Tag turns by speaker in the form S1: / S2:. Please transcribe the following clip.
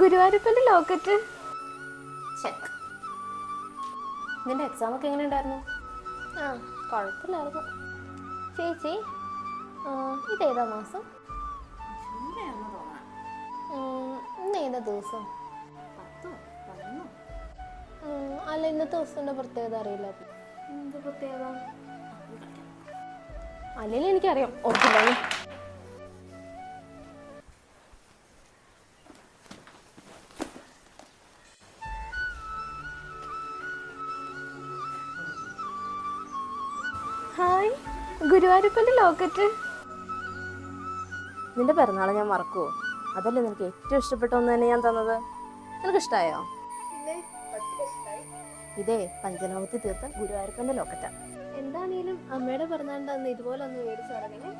S1: ഗുരുവായൂരപ്പന്റെ locket.
S2: Check നിന്റെ exam ഒക്കെ എങ്ങനെ ഉണ്ടായിരുന്നു?
S1: ആ കുഴപ്പമില്ലായിരുന്നു ചേച്ചി ഇതേതാ മാസം? ഇന്നേതാ ദിവസം? അല്ല ഇന്നത്തെ ദിവസത്തിന്റെ പ്രത്യേകത അറിയില്ല.
S2: പ്രത്യേകത?
S1: അല്ലെങ്കിൽ എനിക്കറിയാം. ഓർക്കില്ല ഹായ്. ഗുരുവായൂരപ്പന്റെ ലോക്കറ്റ്.
S2: നിന്റെ പിറന്നാൾ ഞാൻ മറക്കുവോ? അതല്ലേ നിനക്ക് ഏറ്റവും ഇഷ്ടപ്പെട്ട ഒന്ന് തന്നെ ഞാൻ തന്നത്? നിനക്ക് ഇഷ്ടമായോ ഇതേ പഞ്ചലോകത്തിൽ തീർത്ത ഗുരുവായൂരപ്പന്റെ ലോക്കറ്റാ.
S1: എന്താണേലും അമ്മയുടെ പിറന്നാണ്ട് അന്ന് ഇതുപോലെ ഒന്ന് മേടിച്ചു തുടങ്ങണേ.